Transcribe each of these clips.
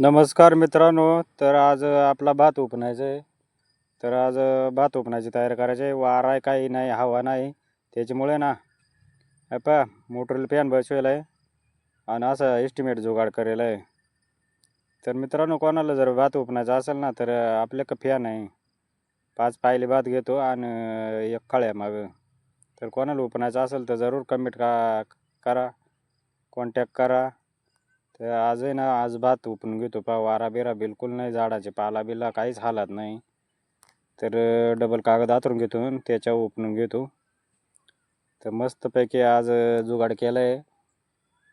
नमस्कार मित्रांनो तर आज आपला भात उपणायचं आहे. तर आज भात उपणायची तयारी करायची आहे. वारा आहे काही नाही हवा नाही. त्याच्यामुळे ना हे पहा मोटरला फॅन बसवेला आहे आणि असं एस्टिमेट जुगाड करेल आहे. तर मित्रांनो कोणाला जर भात उपणायचा असेल ना तर आपल्याकडं फॅन आहे. पाच पायले भात घेतो आणि एक खळ्या मागं. तर कोणाला उपणायचं असेल तर जरूर कमेंट का करा. कॉन्टॅक्ट करा. तर आज आहे ना आज भात उपणून घेतो पा वारा बिरा बिलकुल नाही झाडाचे पाला बिला काहीच हालत नाही. तर डबल कागद आतरून घेतो त्याच्या त्याच्यावर उपणून घेतो. तर मस्तपैकी आज जुगाड केलं आहे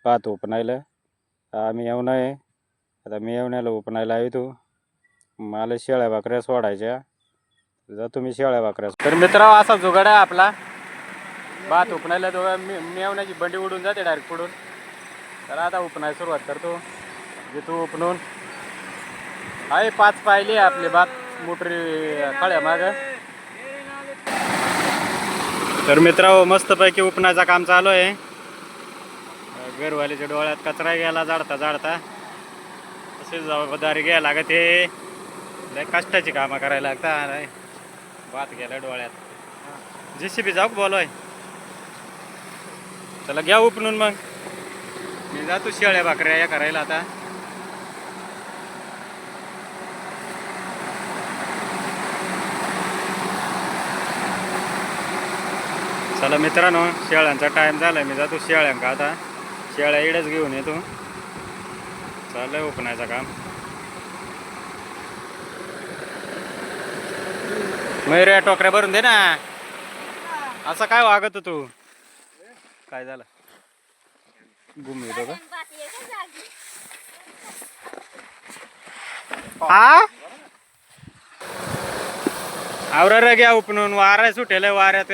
भात उपणायला आम्ही येऊन आहे. आता मी येवण्याला उपणायला येतो मला शेळ्या भाकऱ्या सोडायच्या. जातो मी शेळ्या भाकऱ्या तर मित्र असा जुगाड आहे आपला. भात उपणायला दोघं मी मेवण्याची बंडी उडून जाते डायरेक्ट पुढून. तर आता उपणाय सुरुवात करतो. घेतो उपणून आहे पाच पायली आपले भात मोटरी काळ्या माग. तर मित्रांनो मस्तपैकी उपणायचं काम चालू आहे. घरवालीच्या डोळ्यात कचरा गेला जाडता जाडता. तसेच जबाबदारी घ्यायला लागत हे. लय कष्टाची कामं करायला लागतात नाही भात गेला डोळ्यात. जे सी बी जाऊ बोलोय चला घ्या उपणून मग. मी जातो शेळ्या भाकऱ्या या करायला आता. चला मित्रांनो शेळ्यांचा टाइम झालाय. मी जातो शेळ्यांका आता. शेळ्या इडच घेऊन येतो. चाललंय ओपनायचं काम. मयुर्या टोकऱ्या भरून दे ना. असं काय वागत तू काय झालं? का हा? आवरा घ्या उपणून वारा सुटेल वाऱ्यात.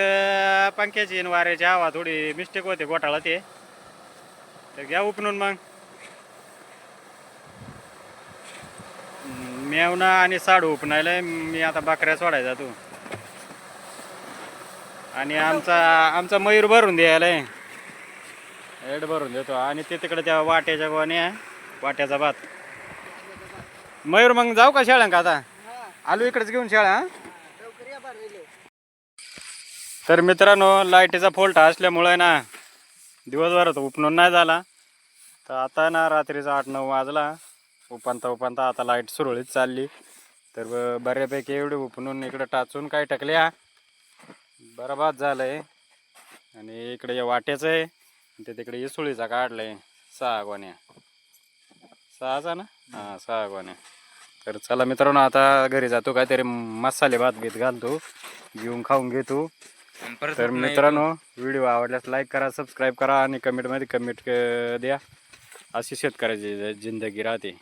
पंख्याची आणि वाऱ्याची हवा थोडी मिस्टेक होते गोठाळा ते. तर घ्या उपणून मग. मेवणा आणि साडू उपणायला मी आता बकऱ्या सोडायचा तू. आणि आमचा आमचा मयूर भरून द्यायला रेड भरून देतो. आणि ते तिकडे त्या वाट्याच्या गोण्या वाट्याचा भात. मयूर मग जाऊ का शाळा का आता? आलो इकडेच घेऊन शाळा हा? तर मित्रांनो लाईटीचा फोल्टा असल्यामुळे ना दिवसभरात उपणून नाही झाला. तर आता ना रात्रीचा आठ नऊ वाजला. उपांता उपांता आता लाइट सुरळीत चालली. तर ब- बऱ्यापैकी एवढे उपणून इकडे टाचून काय टाकल्या? बरबाद झालंय. आणि इकडे या वाट्याचं आहे. ते तिकडे इसुळीचा काढलाय सहा गोण्या. सहाचा ना? हां सहा गोण्या. तर चला मित्रांनो आता घरी जातो काहीतरी मसाले भात बीत घालतो घेऊन खाऊन घेतो. तर मित्रांनो व्हिडिओ आवडल्यास लाईक करा सबस्क्राईब करा आणि कमेंटमध्ये कमेंट द्या. अशी शेतकऱ्याची जिंदगी राहते.